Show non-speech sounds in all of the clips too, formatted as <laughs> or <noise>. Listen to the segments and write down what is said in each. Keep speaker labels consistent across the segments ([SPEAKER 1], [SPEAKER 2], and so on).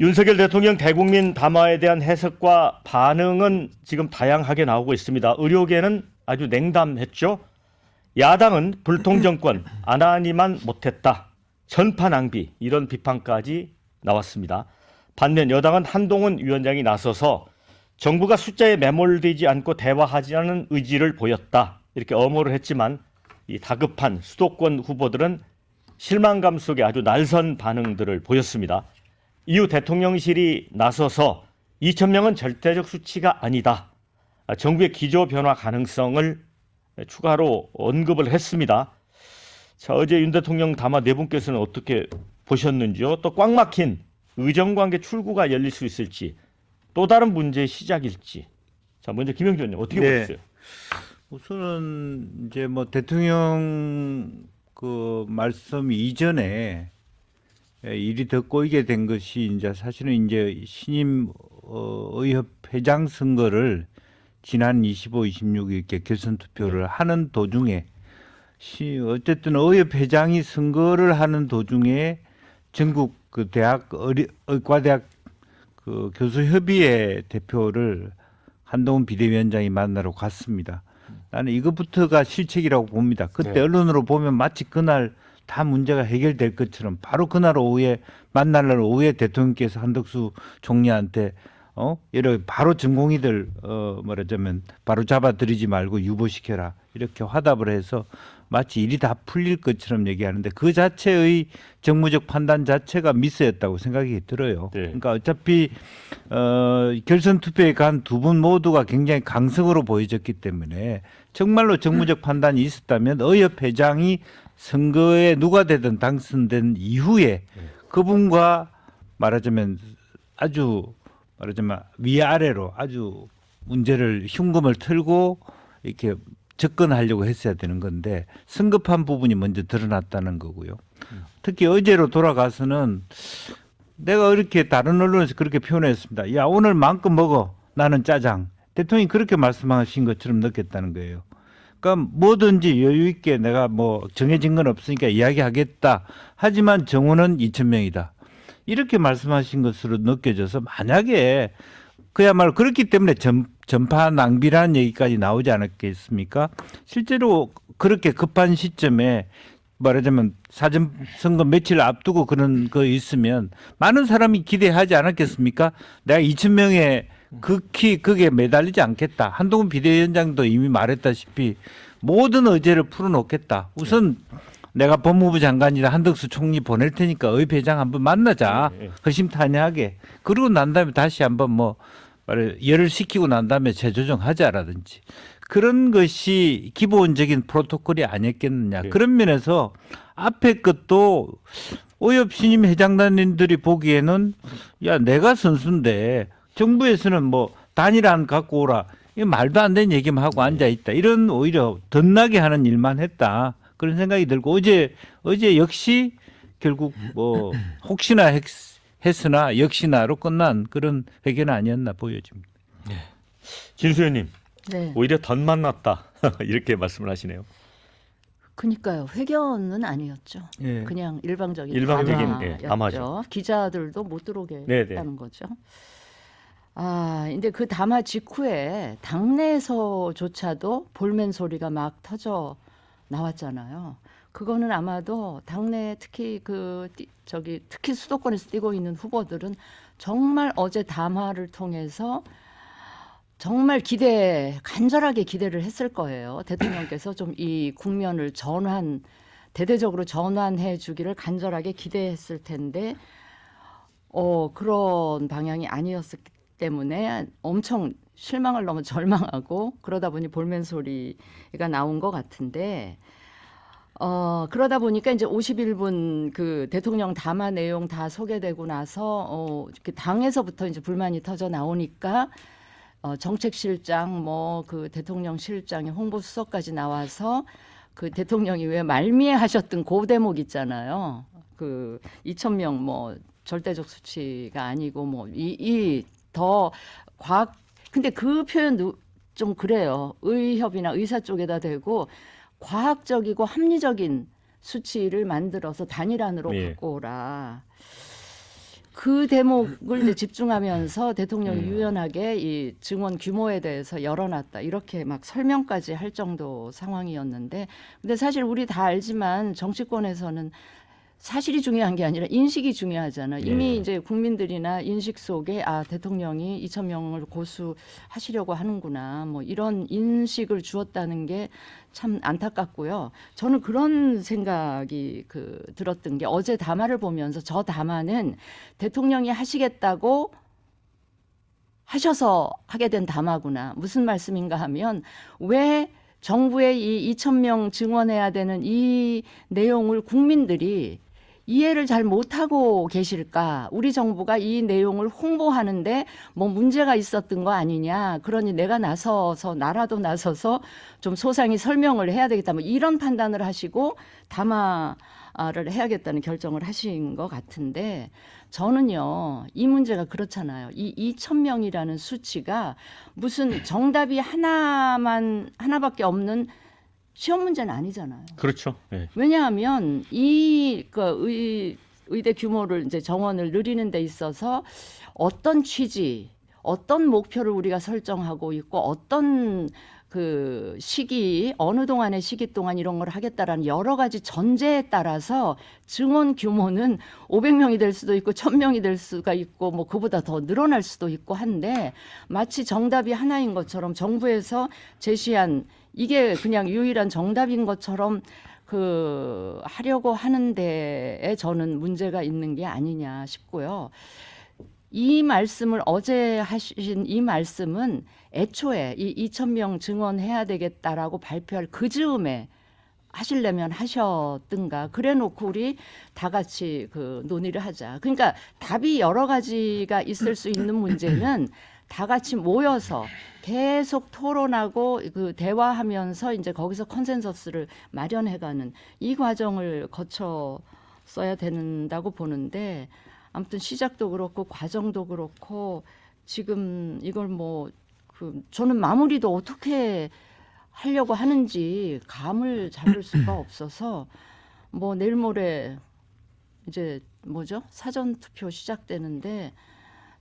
[SPEAKER 1] 윤석열 대통령 대국민 담화에 대한 해석과 반응은 지금 다양하게 나오고 있습니다. 의료계는 아주 냉담했죠. 야당은 불통 정권 <clears throat> 안 하니만 못했다. 전파 낭비 이런 비판까지 나왔습니다. 반면 여당은 한동훈 위원장이 나서서 정부가 숫자에 매몰되지 않고 대화하지 않은 의지를 보였다. 이렇게 엄호를 했지만 이 다급한 수도권 후보들은 실망감 속에 아주 날선 반응들을 보였습니다. 이후 대통령실이 나서서 2천 명은 절대적 수치가 아니다. 아, 정부의 기조 변화 가능성을 추가로 언급을 했습니다. 자, 어제 윤 대통령 담화 네 분께서는 어떻게 보셨는지요? 또 꽉 막힌 의정관계 출구가 열릴 수 있을지 또 다른 문제의 시작일지. 자, 먼저 김영준 의원님 어떻게
[SPEAKER 2] 네.
[SPEAKER 1] 보셨어요?
[SPEAKER 2] 우선은 이제 뭐 대통령 그 말씀 이전에 예, 일이 더 꼬이게 된 것이 이제 사실은 이제 신임 어, 의협 회장 선거를 지난 25, 26일 이렇게 결선 투표를 하는 도중에 시 어쨌든 의협 회장이 선거를 하는 도중에 전국 그 대학 의리, 의과대학 그 교수 협의회 대표를 한동훈 비대위원장이 만나러 갔습니다. 나는 이것부터가 실책이라고 봅니다. 그때
[SPEAKER 1] 네.
[SPEAKER 2] 언론으로 보면 마치 그날 다 문제가 해결될 것처럼 바로 그날 오후에 만날 날 오후에 대통령께서 한덕수 총리한테 어 이렇게 바로 전공의들 어 말하자면 바로 잡아들이지 말고 유보시켜라 이렇게 화답을 해서 마치 일이 다 풀릴 것처럼 얘기하는데 그 자체의 정무적 판단 자체가 미스였다고 생각이 들어요.
[SPEAKER 1] 네.
[SPEAKER 2] 그러니까 어차피 어 결선 투표에 간 두 분 모두가 굉장히 강성으로 보여졌기 때문에 정말로 정무적 <clears throat> 판단이 있었다면 의협 회장이 선거에 누가 되든 당선된 이후에 그분과 말하자면 아주 말하자면 위아래로 아주 문제를 흉금을 틀고 이렇게 접근하려고 했어야 되는 건데 성급한 부분이 먼저 드러났다는 거고요. 특히 어제로 돌아가서는 내가 이렇게 다른 언론에서 그렇게 표현했습니다. 야 오늘 마음껏 먹어. 나는 짜장. 대통령이 그렇게 말씀하신 것처럼 느꼈다는 거예요. 그러니까 뭐든지 여유 있게 내가 뭐 정해진 건 없으니까 이야기하겠다. 하지만 정원은 2천 명이다. 이렇게 말씀하신 것으로 느껴져서 만약에 그야말로 그렇기 때문에 전, 전파 낭비라는 얘기까지 나오지 않았겠습니까? 실제로 그렇게 급한 시점에 말하자면 사전 선거 며칠 앞두고 그런 거 있으면 많은 사람이 기대하지 않았겠습니까? 내가 2천 명의 극히 극에 매달리지 않겠다. 한동훈 비대위원장도 이미 말했다시피 모든 의제를 풀어놓겠다. 우선 내가 법무부 장관이라 한덕수 총리 보낼 테니까 의회장 한번 만나자.
[SPEAKER 1] 네.
[SPEAKER 2] 허심탄회하게. 그러고 난 다음에 다시 한번 뭐 열을 식히고 난 다음에 재조정하자라든지 그런 것이 기본적인 프로토콜이 아니었겠느냐.
[SPEAKER 1] 네.
[SPEAKER 2] 그런 면에서 앞에 것도 오엽 신임 회장단님들이 보기에는 야 내가 선수인데 정부에서는 뭐 단일안 갖고 오라 이 말도 안 되는 얘기만 하고 앉아 있다 이런 오히려 덧나게 하는 일만 했다 그런 생각이 들고 어제 어제 역시 결국 뭐 <clears throat> 혹시나 했, 했으나 역시나로 끝난 그런 회견 아니었나 보여집니다.
[SPEAKER 1] 진수 의원님
[SPEAKER 3] 네.
[SPEAKER 1] 오히려 덧 만 났다 <laughs> 이렇게 말씀을 하시네요.
[SPEAKER 3] 그니까요. 회견은 아니었죠.
[SPEAKER 2] 예.
[SPEAKER 3] 그냥 일방적인
[SPEAKER 1] 일방적인,
[SPEAKER 3] 담화였죠.
[SPEAKER 1] 예, 담화죠.
[SPEAKER 3] 기자들도 못 들어오게
[SPEAKER 1] 네, 네.
[SPEAKER 3] 했다는 거죠. 아, 근데 그 담화 직후에 당내에서조차도 볼멘 소리가 막 터져 나왔잖아요. 그거는 아마도 당내 특히 그 띠- 저기 특히 수도권에서 뛰고 있는 후보들은 정말 어제 담화를 통해서 정말 기대 간절하게 기대를 했을 거예요. 대통령께서 좀 이 국면을 전환 대대적으로 전환해 주기를 간절하게 기대했을 텐데 어 그런 방향이 아니었기 때문에 엄청 실망을 너무 <laughs> 절망하고 그러다 보니 볼멘 소리가 나온 것 같은데 어 그러다 보니까 이제 51분 그 대통령 담화 내용 다 소개되고 나서 어 이렇게 당에서부터 이제 불만이 터져 나오니까 어, 정책실장 뭐 그 대통령 실장의 홍보수석까지 나와서 그 대통령이 왜 말미에 하셨던 그 대목 있잖아요. 그 2천 명뭐 절대적 수치가 아니고 뭐 이 이 더 과학 근데 그 표현도 좀 그래요. 의협이나 의사 쪽에다 대고 과학적이고 합리적인 수치를 만들어서 단일안으로
[SPEAKER 1] 예.
[SPEAKER 3] 갖고 오라. 그 대목을 이제 집중하면서 대통령이
[SPEAKER 1] 음.
[SPEAKER 3] 유연하게 이 증원 규모에 대해서 열어놨다 이렇게 막 설명까지 할 정도 상황이었는데 근데 사실 우리 다 알지만 정치권에서는 사실이 중요한 게 아니라 인식이 중요하잖아. 이미
[SPEAKER 1] 예.
[SPEAKER 3] 이제 국민들이나 인식 속에 아 대통령이 2천 명을 고수하시려고 하는구나. 뭐 이런 인식을 주었다는 게 참 안타깝고요. 저는 그런 생각이 그 들었던 게 어제 담화를 보면서 저 담화는 대통령이 하시겠다고 하셔서 하게 된 담화구나. 무슨 말씀인가 하면 왜 정부의 이 2천 명 증원해야 되는 이 내용을 국민들이 이해를 잘 못하고 계실까? 우리 정부가 이 내용을 홍보하는데 뭐 문제가 있었던 거 아니냐? 그러니 내가 나서서 나라도 나서서 좀 소상히 설명을 해야 되겠다. 뭐 이런 판단을 하시고 담화를 해야겠다는 결정을 하신 것 같은데 저는요 이 문제가 그렇잖아요. 이 2천 명이라는 수치가 무슨 정답이 하나만 하나밖에 없는 시험 문제는 아니잖아요.
[SPEAKER 1] 그렇죠. 예.
[SPEAKER 3] 왜냐하면 이그 의, 의대 규모를 이제 정원을 늘리는 데 있어서 어떤 취지, 어떤 목표를 우리가 설정하고 있고 어떤 그 시기 어느 동안의 시기 동안 이런 걸 하겠다라는 여러 가지 전제에 따라서 증원 규모는 500명이 될 수도 있고 1000명이 될 수가 있고 뭐 그보다 더 늘어날 수도 있고 한데 마치 정답이 하나인 것처럼 정부에서 제시한 이게 그냥 유일한 정답인 것처럼 그 하려고 하는 데에 저는 문제가 있는 게 아니냐 싶고요. 이 말씀을 어제 하신 이 말씀은 애초에 이 2천 명 증원해야 되겠다라고 발표할 그 즈음에 하시려면 하셨든가 그래놓고 우리 다 같이 그 논의를 하자. 그러니까 답이 여러 가지가 있을 수 있는 문제는 다 같이 모여서 계속 토론하고 그 대화하면서 이제 거기서 컨센서스를 마련해가는 이 과정을 거쳐 써야 된다고 보는데 아무튼 시작도 그렇고 과정도 그렇고 지금 이걸 뭐 그 저는 마무리도 어떻게 하려고 하는지 감을 잡을 수가 <clears throat> 없어서 뭐 내일 모레 이제 뭐죠? 사전 투표 시작되는데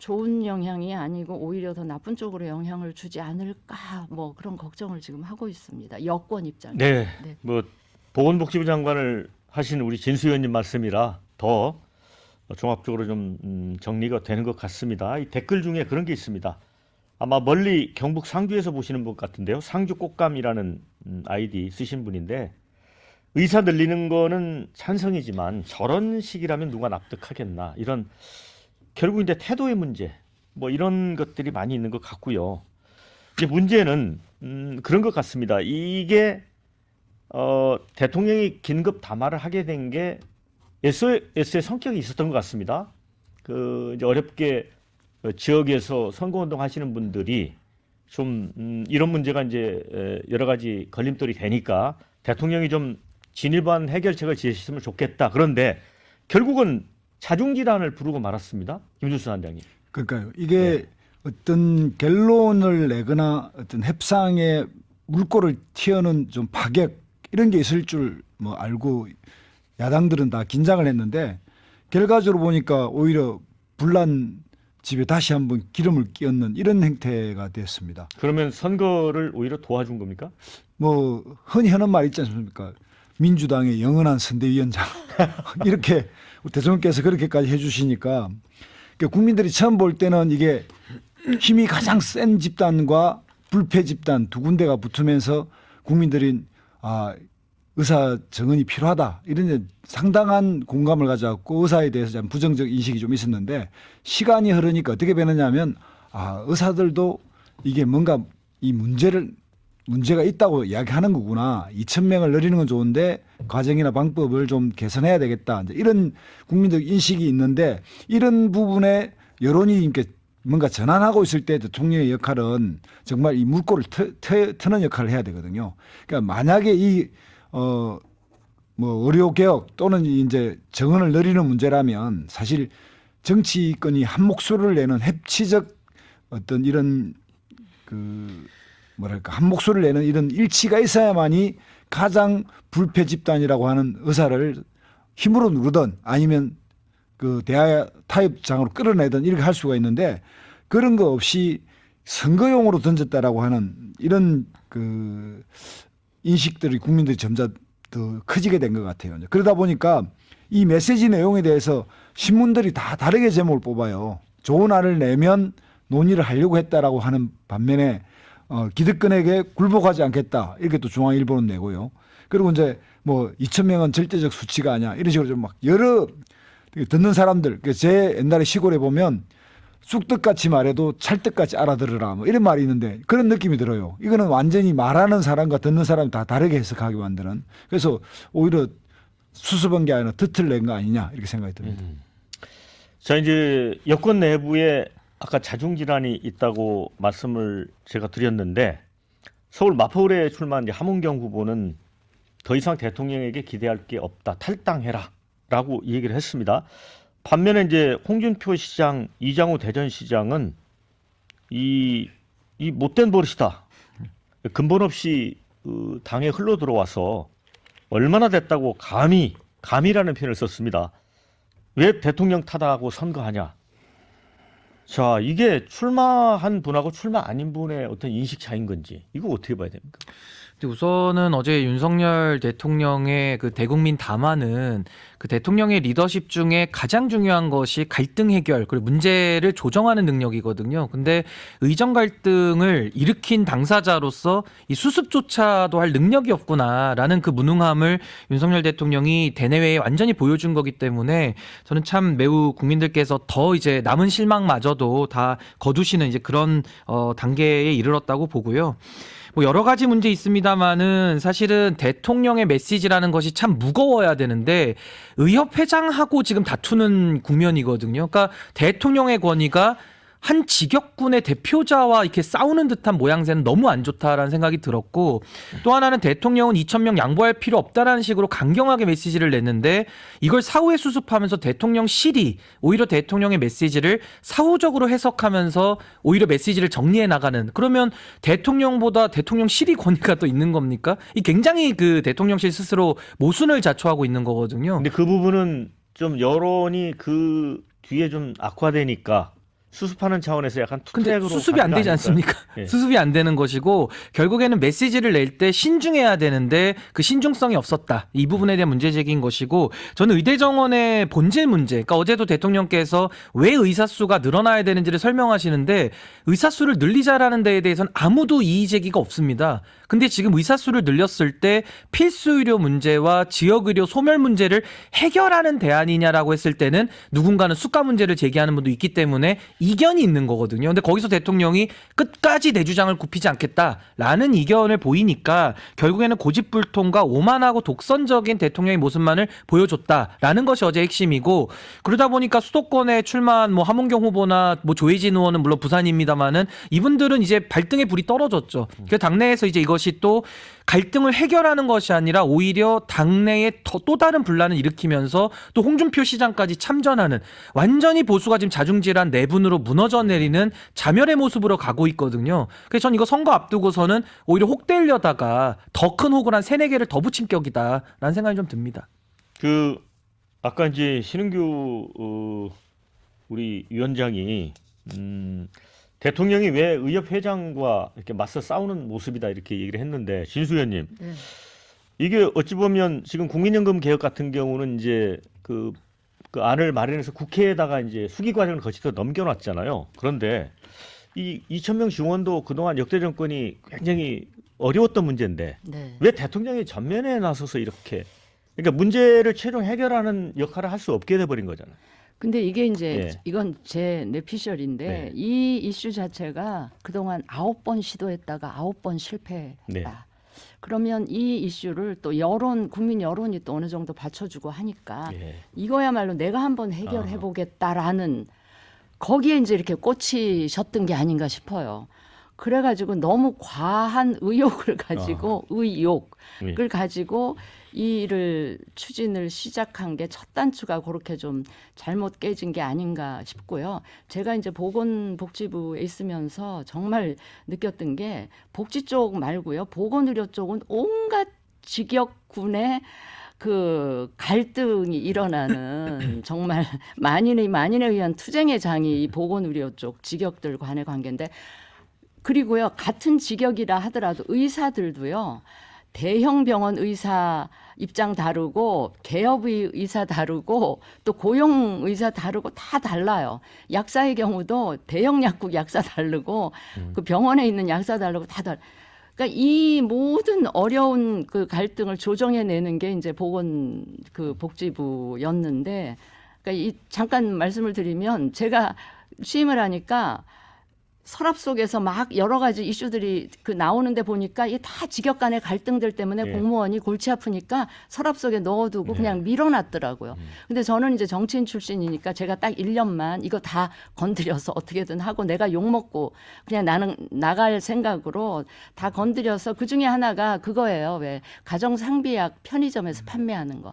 [SPEAKER 3] 좋은 영향이 아니고 오히려 더 나쁜 쪽으로 영향을 주지 않을까 뭐 그런 걱정을 지금 하고 있습니다 여권 입장에
[SPEAKER 1] 네.
[SPEAKER 3] 네.
[SPEAKER 1] 뭐 보건복지부 장관을 하신 우리 진수 의원님 말씀이라 더 종합적으로 좀 음, 정리가 되는 것 같습니다. 이 댓글 중에 그런 게 있습니다. 아마 멀리 경북 상주에서 보시는 분 같은데요. 상주 꽃감이라는 음, 아이디 쓰신 분인데 의사 늘리는 거는 찬성이지만 저런 식이라면 누가 납득하겠나 이런 결국 이제 태도의 문제 뭐 이런 것들이 많이 있는 것 같고요. 이제 문제는 음, 그런 것 같습니다. 이게 어, 대통령이 긴급 담화를 하게 된 게 SOS의 성격이 있었던 것 같습니다. 그 어렵게 어, 지역에서 선거운동 하시는 분들이 좀 음, 이런 문제가 이제 에, 여러 가지 걸림돌이 되니까 대통령이 좀 진일보한 해결책을 제시했으면 좋겠다. 그런데 결국은 자중질환을 부르고 말았습니다. 김준수 단장님.
[SPEAKER 4] 그러니까요. 이게 어떤 결론을 내거나 어떤 협상에 물꼬를 튀어는 좀 파격 이런 게 있을 줄 뭐 알고 야당들은 다 긴장을 했는데 결과적으로 보니까 오히려 불난 집에 다시 한번 기름을 끼얹는 이런 행태가 됐습니다.
[SPEAKER 1] 그러면 선거를 오히려 도와준 겁니까?
[SPEAKER 4] 뭐 흔히 하는 말 있지 않습니까? 민주당의 영원한 선대위원장 <laughs> 이렇게 대통령께서 그렇게까지 해주시니까 그러니까 국민들이 처음 볼 때는 이게 힘이 가장 센 집단과 불패 집단 두 군데가 붙으면서 국민들이 아 의사 정원이 필요하다. 이런 상당한 공감을 가져왔고 의사에 대해서 좀 부정적 인식이 좀 있었는데 시간이 흐르니까 어떻게 변하냐면 아 의사들도 이게 뭔가 이 문제를 문제가 있다고 이야기하는 거구나. 2천 명을 늘리는 건 좋은데 과정이나 방법을 좀 개선해야 되겠다. 이제 이런 국민적 인식이 있는데 이런 부분에 여론이 이렇게 뭔가 전환하고 있을 때 대통령의 역할은 정말 이 물꼬를 트, 트, 트는 역할을 해야 되거든요. 그러니까 만약에 이 어, 뭐 의료 개혁 또는 이제 정원을 늘리는 문제라면 사실 정치권이 한 목소리를 내는 협치적 어떤 이런 그 뭐랄까 한 목소리를 내는 이런 일치가 있어야만이 가장 불패 집단이라고 하는 의사를 힘으로 누르든 아니면 그 대화 타협장으로 끌어내든 이렇게 할 수가 있는데 그런 거 없이 선거용으로 던졌다라고 하는 이런 그 인식들이 국민들이 점점 더 커지게 된 것 같아요. 그러다 보니까 이 메시지 내용에 대해서 신문들이 다 다르게 제목을 뽑아요. 좋은 안을 내면 논의를 하려고 했다라고 하는 반면에 어, 기득권에게 굴복하지 않겠다 이렇게 또 중앙일보는 내고요. 그리고 이제 뭐 2천 명은 절대적 수치가 아니야 이런 식으로 좀 막 여러 듣는 사람들 그제 옛날에 시골에 보면 쑥떡같이 말해도 찰떡같이 알아들으라 뭐 이런 말이 있는데 그런 느낌이 들어요. 이거는 완전히 말하는 사람과 듣는 사람이 다 다르게 해석하게 만드는 그래서 오히려 수습한 게 아니라 듣을 낸 거 아니냐 이렇게 생각이 듭니다.
[SPEAKER 1] 자 이제 여권 내부에 아까 자중 질환이 있다고 말씀을 제가 드렸는데 서울 마포울에 출마한 이제 함은경 후보는 더 이상 대통령에게 기대할 게 없다 탈당해라라고 얘기를 했습니다. 반면에 이제 홍준표 시장, 이장우 대전시장은 이, 이 못된 버릇이다. 근본 없이 그 당에 흘러 들어와서 얼마나 됐다고 감히 감이라는 표현을 썼습니다. 왜 대통령 타다하고 선거하냐? 자, 이게 출마한 분하고 출마 아닌 분의 어떤 인식 차이인 건지 이거 어떻게 봐야 됩니까?
[SPEAKER 5] 우선은 어제 윤석열 대통령의 그 대국민 담화는 그 대통령의 리더십 중에 가장 중요한 것이 갈등 해결 그리고 문제를 조정하는 능력이거든요. 근데 의정 갈등을 일으킨 당사자로서 이 수습조차도 할 능력이 없구나라는 그 무능함을 윤석열 대통령이 대내외에 완전히 보여준 거기 때문에 저는 참 매우 국민들께서 더 이제 남은 실망마저도 다 거두시는 이제 그런 어 단계에 이르렀다고 보고요. 뭐 여러 가지 문제 있습니다만은 사실은 대통령의 메시지라는 것이 참 무거워야 되는데 의협 회장하고 지금 다투는 국면이거든요. 그러니까 대통령의 권위가 한 직역군의 대표자와 이렇게 싸우는 듯한 모양새는 너무 안 좋다라는 생각이 들었고 또 하나는 대통령은 2천 명 양보할 필요 없다라는 식으로 강경하게 메시지를 냈는데 이걸 사후에 수습하면서 대통령실이 오히려 대통령의 메시지를 사후적으로 해석하면서 오히려 메시지를 정리해 나가는 그러면 대통령보다 대통령실이 권위가 또 있는 겁니까? 이 굉장히 그 대통령실 스스로 모순을 자초하고 있는 거거든요.
[SPEAKER 1] 근데 그 부분은 좀 여론이 그 뒤에 좀 악화되니까 수습하는 차원에서 약간
[SPEAKER 5] 근데 수습이 안 되지? 않습니까?
[SPEAKER 1] 예.
[SPEAKER 5] 수습이 안 되는 것이고 결국에는 메시지를 낼 때 신중해야 되는데 그 신중성이 없었다. 이 부분에 대한 문제 제기인 것이고 저는 의대 정원의 본질 문제. 그러니까 어제도 대통령께서 왜 의사 수가 늘어나야 되는지를 설명하시는데 의사 수를 늘리자라는 데에 대해서는 아무도 이의 제기가 없습니다. 근데 지금 의사 수를 늘렸을 때 필수 의료 문제와 지역 의료 소멸 문제를 해결하는 대안이냐라고 했을 때는 누군가는 수가 문제를 제기하는 분도 있기 때문에 이견이 있는 거거든요. 근데 거기서 대통령이 끝까지 내 주장을 굽히지 않겠다라는 이견을 보이니까 결국에는 고집불통과 오만하고 독선적인 대통령의 모습만을 보여줬다라는 것이 어제 핵심이고 그러다 보니까 수도권에 출마한 뭐 함은경 후보나 뭐 조혜진 의원은 물론 부산입니다만은 이분들은 이제 발등에 불이 떨어졌죠. 그 당내에서 이제 이것 이 또 갈등을 해결하는 것이 아니라 오히려 당내에 더또 다른 분란을 일으키면서 또 홍준표 시장까지 참전하는 완전히 보수가 지금 자중질환 내분으로 무너져 내리는 자멸의 모습으로 가고 있거든요. 그래서 전 이거 선거 앞두고서는 오히려 혹되려다가 더 큰 혹을 한 세네 개를 더 붙인 격이다라는 생각이 좀 듭니다.
[SPEAKER 1] 그 아까 이제 신은규 어, 우리 위원장이 음, 대통령이 왜 의협 회장과 이렇게 맞서 싸우는 모습이다 이렇게 얘기를 했는데 진수 의원님
[SPEAKER 3] 네.
[SPEAKER 1] 이게 어찌 보면 지금 국민연금 개혁 같은 경우는 이제 그, 그 안을 마련해서 국회에다가 이제 수기 과정을 거쳐서 넘겨놨잖아요. 그런데 이 2천 명 지원도 그동안 역대 정권이 굉장히 어려웠던 문제인데
[SPEAKER 3] 네.
[SPEAKER 1] 왜 대통령이 전면에 나서서 이렇게 그러니까 문제를 최종 해결하는 역할을 할 수 없게 돼버린 거잖아요.
[SPEAKER 3] 근데 이게 이제
[SPEAKER 1] 예.
[SPEAKER 3] 이건 제 뇌피셜인데
[SPEAKER 1] 네.
[SPEAKER 3] 이 이슈 자체가 그동안 아홉 번 시도했다가 아홉 번 실패했다.
[SPEAKER 1] 네.
[SPEAKER 3] 그러면 이 이슈를 또 여론 국민 여론이 또 어느 정도 받쳐주고 하니까
[SPEAKER 1] 예.
[SPEAKER 3] 이거야말로 내가 한번 해결해 보겠다라는 거기에 이제 이렇게 꽂히셨던 게 아닌가 싶어요. 그래가지고 너무 과한 의욕을 가지고 의욕을
[SPEAKER 1] 예.
[SPEAKER 3] 가지고 이 일을 추진을 시작한 게 첫 단추가 그렇게 좀 잘못 깨진 게 아닌가 싶고요. 제가 이제 보건복지부에 있으면서 정말 느꼈던 게 복지 쪽 말고요. 보건의료 쪽은 온갖 직역군의 그 갈등이 일어나는 <coughs> 정말 만인의 만인에 의한 투쟁의 장이 이 보건의료 쪽 직역들 간의 관계인데 그리고요 같은 직역이라 하더라도 의사들도요 대형 병원 의사 입장 다르고 개업의 의사 다르고 또 고용 의사 다르고 다 달라요. 약사의 경우도 대형 약국 약사 다르고 그 병원에 있는 약사 다르고 다 달. 그러니까 이 모든 어려운 그 갈등을 조정해 내는 게 이제 보건 그 복지부였는데, 그러니까 이 잠깐 말씀을 드리면 제가 취임을 하니까 서랍 속에서 막 여러 가지 이슈들이 그 나오는데 보니까 이게 다 직역 간의 갈등들 때문에
[SPEAKER 1] 예.
[SPEAKER 3] 공무원이 골치 아프니까 서랍 속에 넣어두고 그냥 밀어놨더라고요. 근데 저는 이제 정치인 출신이니까 제가 딱 1년만 이거 다 건드려서 어떻게든 하고 내가 욕먹고 그냥 나는 나갈 생각으로 다 건드려서 그 중에 하나가 그거예요. 왜 가정상비약 편의점에서 판매하는 거.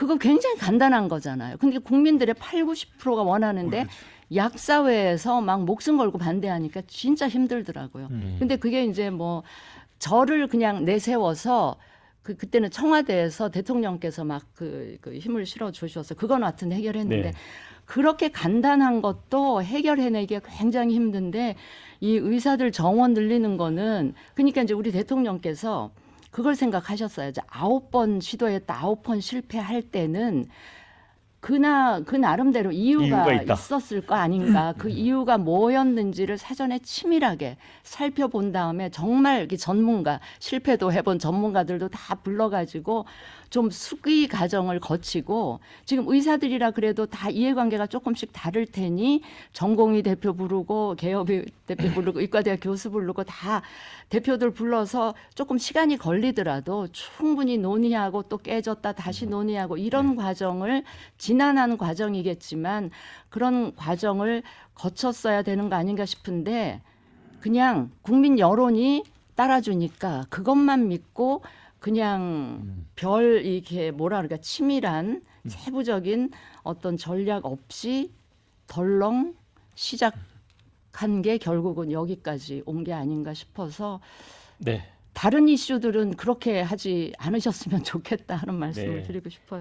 [SPEAKER 3] 그거 굉장히 간단한 거잖아요. 근데 국민들의 8, 90%가 원하는데 약사회에서 막 목숨 걸고 반대하니까 진짜 힘들더라고요. 근데 그게 이제 뭐 저를 그냥 내세워서 그 그때는 청와대에서 대통령께서 막그 그 힘을 실어 주셔서 그건 하여튼 해결했는데
[SPEAKER 1] 네.
[SPEAKER 3] 그렇게 간단한 것도 해결해내기가 굉장히 힘든데 이 의사들 정원 늘리는 거는 그러니까 이제 우리 대통령께서 그걸 생각하셨어요. 이제 아홉 번 시도했다 아홉 번 실패할 때는 그나 그 나름대로 이유가,
[SPEAKER 1] 이유가.
[SPEAKER 3] 있었을 거 아닌가. 그 이유가 뭐였는지를 사전에 치밀하게 살펴본 다음에 정말 전문가 실패도 해본 전문가들도 다 불러가지고 좀 수기 과정을 거치고 지금 의사들이라 그래도 다 이해관계가 조금씩 다를 테니 전공의 대표 부르고 개업의 대표 부르고 의과대학 교수 부르고 다 대표들 불러서 조금 시간이 걸리더라도 충분히 논의하고 또 깨졌다 다시 논의하고 이런 과정을 지난한 과정이겠지만 그런 과정을 거쳤어야 되는 거 아닌가 싶은데 그냥 국민 여론이 따라주니까 그것만 믿고 그냥 별 이렇게 뭐라 그럴까 치밀한 세부적인 어떤 전략 없이 덜렁 시작한 게 결국은 여기까지 온 게 아닌가 싶어서
[SPEAKER 1] 네.
[SPEAKER 3] 다른 이슈들은 그렇게 하지 않으셨으면 <laughs> 좋겠다 하는 말씀을
[SPEAKER 1] 네.
[SPEAKER 3] 드리고 싶어요.